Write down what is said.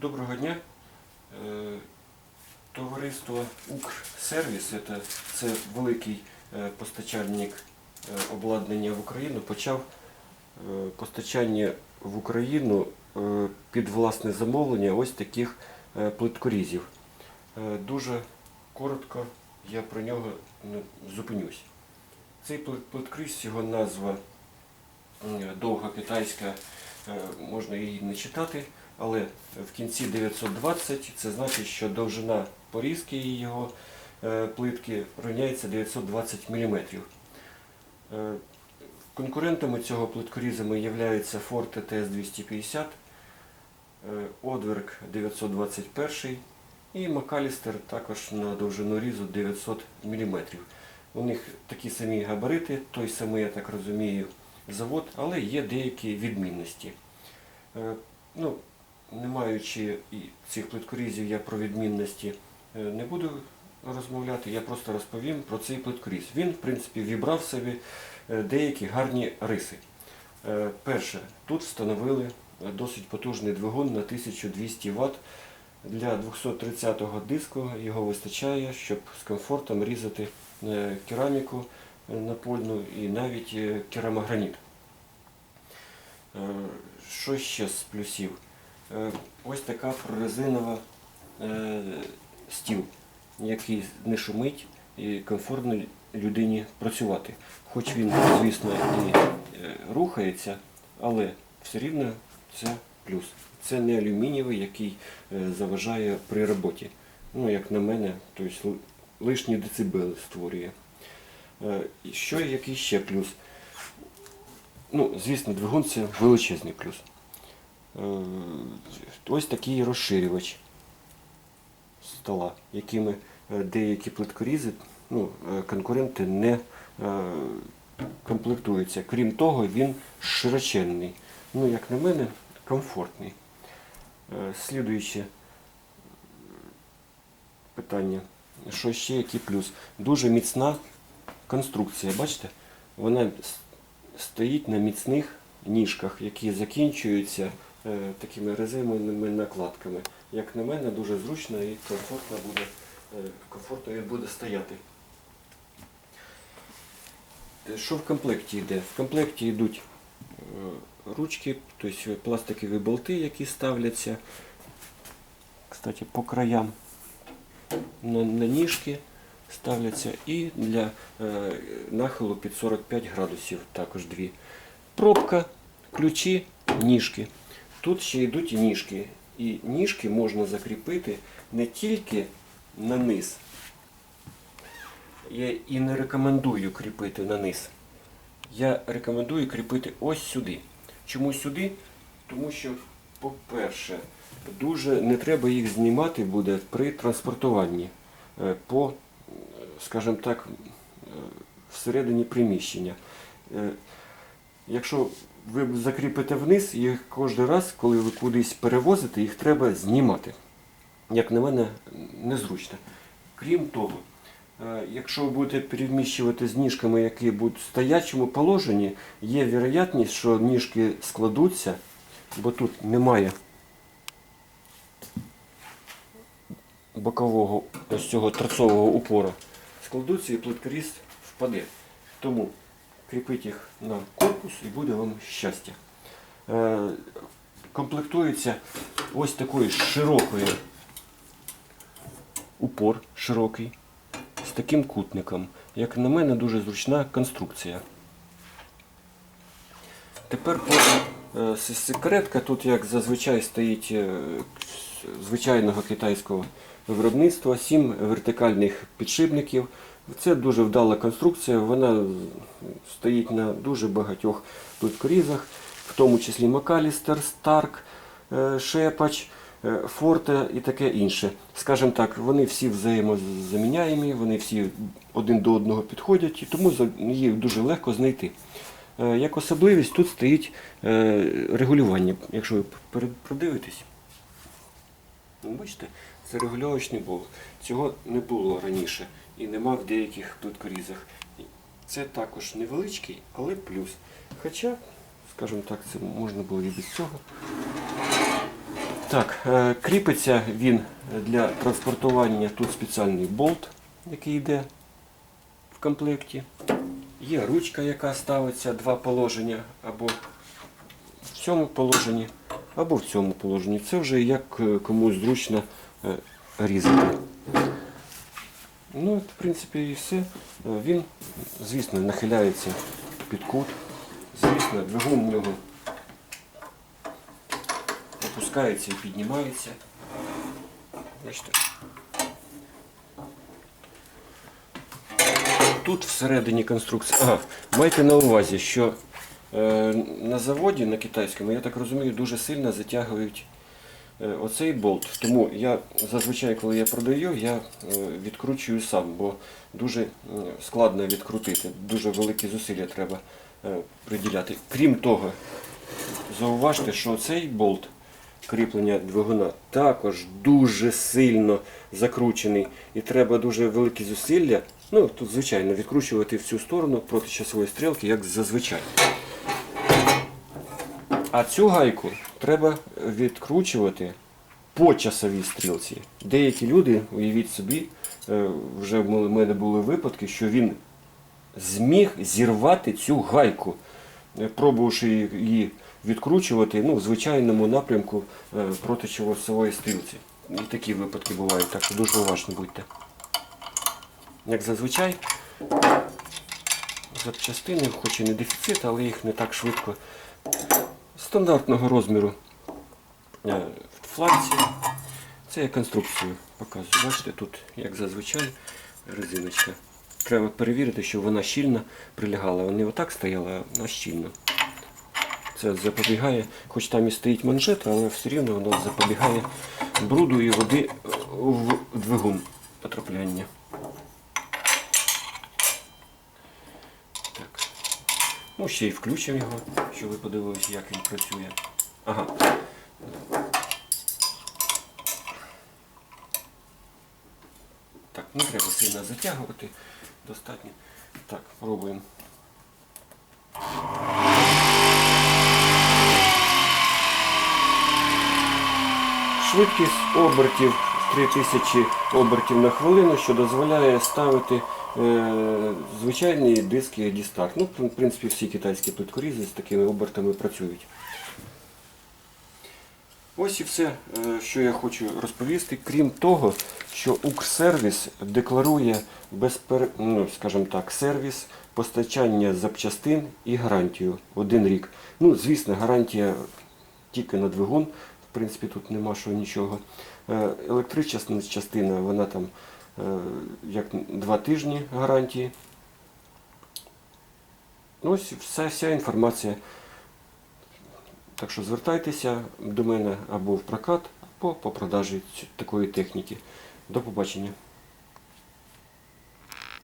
Доброго дня. Е, Товариство Укрсервіс це, великий е, постачальник е, обладнання в Україну. Почав постачання в Україну під власне замовлення ось таких плиткорізів. Дуже коротко я про нього зупинюсь. Цей плит- плиткріз, його назва довга китайська, можна її не читати, але в кінці 920 це значить, що довжина порізки його е, плитки рівняється 920 мм. Конкурентами цього плиткорізами являються Forte TS250, е, Одверк 921 і Макалістер також на довжину різу 900 мм. У них такі самі габарити, той самий, я так розумію, завод, але є деякі відмінності. Е, Ну, не маючи цих плиткорізів, я про відмінності е, не буду розмовляти, я просто розповім про цей плиткоріз. Він, в принципі, вібрав собі е, деякі гарні риси. Е, Перше, тут встановили досить потужний двигун на 1200 Вт. Для 230-го диску його вистачає, щоб з комфортом різати кераміку напольну і навіть керамограніт. Що ще з плюсів? Е, Ось така прорезинова е, стіл, який не шумить і комфортно людині працювати. Хоч він, звісно, і е, рухається, але все рівно це плюс. Це не алюмінієвий, який заважає при роботі. Ну, як на мене, тобто лишні децибели створює. Що який ще плюс? Ну, звісно, двигун це величезний плюс. Е, Ось такий розширювач стола, якими е, деякі плиткорізи, ну, е, конкуренти не комплектуються. Крім того, він широченний. Ну, як на мене, комфортний. Слідуюче питання. Що ще який плюс? Дуже міцна конструкція. Бачите? Вона стоїть на міцних ніжках, які закінчуються такими резиновими накладками. Як на мене, дуже зручно і комфортно буде, е, комфортно він буде стояти. Е, Що в комплекті йде? В комплекті йдуть е, ручки, тобто пластикові болти, які ставляться кстати, по краям на, на ніжки ставляться і для е, нахилу під 45 градусів також дві. Пробка, ключі, ніжки. Тут ще йдуть ніжки. І ніжки можна закріпити не тільки на низ. Я і не рекомендую кріпити на низ. Я рекомендую кріпити ось сюди. Чому сюди? Тому що, по-перше, дуже не треба їх знімати буде при транспортуванні е, по, е, скажімо так, е, всередині приміщення. Якщо ви закріпите вниз, їх кожен раз, коли ви кудись перевозите, їх треба знімати. Як на мене, незручно. Крім того, е, якщо ви будете переміщувати з ніжками, які будуть в стоячому положенні, є вероятність, що ніжки складуться, бо тут немає бокового ось цього торцового упора. Складуться і плиткоріз впаде. Тому кріпіть їх на корпус і буде вам щастя. Е, Комплектується ось такою широкою упор широкий з таким кутником. Як на мене, дуже зручна конструкція. Тепер е, секретка, тут як зазвичай стоїть е, звичайного китайського виробництва, сім вертикальних підшипників. Це дуже вдала конструкція, вона стоїть на дуже багатьох плиткорізах, в тому числі Макалістер, Старк, е, Шепач, е, Форте і таке інше. Скажімо так, вони всі взаємозаміняємі, вони всі один до одного підходять, і тому їх дуже легко знайти. Е, Як особливість тут стоїть регулювання. Якщо ви продивитесь, бачите, це регульовочний болт. Цього не було раніше і нема в деяких плиткорізах. Це також невеличкий, але плюс. Хоча, скажімо так, це можна було і без цього. Так, е, кріпиться він для транспортування. Тут спеціальний болт, який йде в комплекті. Є ручка, яка ставиться два положення, або в цьому положенні, або в цьому положенні. Це вже як е, комусь зручно е, різати. Ну, от, в принципі, і все. Е, Він, звісно, нахиляється під кут. Звісно, двигун в нього опускається і піднімається. Бачите. Тут всередині конструкції. Ага, майте на увазі, що на заводі на китайському, я так розумію, дуже сильно затягують е, оцей болт. Тому я зазвичай, коли я продаю, я е, відкручую сам, бо дуже е, складно відкрутити, дуже великі зусилля треба е, приділяти. Крім того, зауважте, що цей болт кріплення двигуна також дуже сильно закручений і треба дуже великі зусилля. Ну, тут, звичайно, відкручувати в цю сторону проти часової стрілки, як зазвичай. А цю гайку треба відкручувати по часовій стрілці. Деякі люди, уявіть собі, е, вже в мене були випадки, що він зміг зірвати цю гайку, е, пробувавши її відкручувати ну, в звичайному напрямку е, проти часової стрілці. Такі випадки бувають, так що дуже уважно будьте. Як зазвичай, запчастини, хоч і не дефіцит, але їх не так швидко. Стандартного розміру е, фланці. Це я конструкцію показую. Бачите, тут, як зазвичай, резиночка. Треба перевірити, щоб вона щільно прилягала. Вона не отак стояла, а щільно. Це запобігає, хоч там і стоїть манжет, але все рівно воно запобігає бруду і води в двигун потрапляння. Ну, ще й включимо його, щоб ви подивилися, як він працює. Ага. Так, не треба сильно затягувати. Достатньо. Так, пробуємо. Швидкість обертів 3000 обертів на хвилину, що дозволяє ставити е, звичайні диски Дістар. Ну, в принципі, всі китайські плиткорізи з такими обертами працюють. Ось і все, е, що я хочу розповісти. Крім того, що Укрсервіс декларує безпер... ну, скажімо так, сервіс постачання запчастин і гарантію один рік. Ну, звісно, гарантія тільки на двигун. В принципі, тут нема що нічого. Е, Електрична частина, вона там е, як два тижні гарантії. Ось вся, вся інформація. Так що звертайтеся до мене або в прокат, або по продажі такої техніки. До побачення.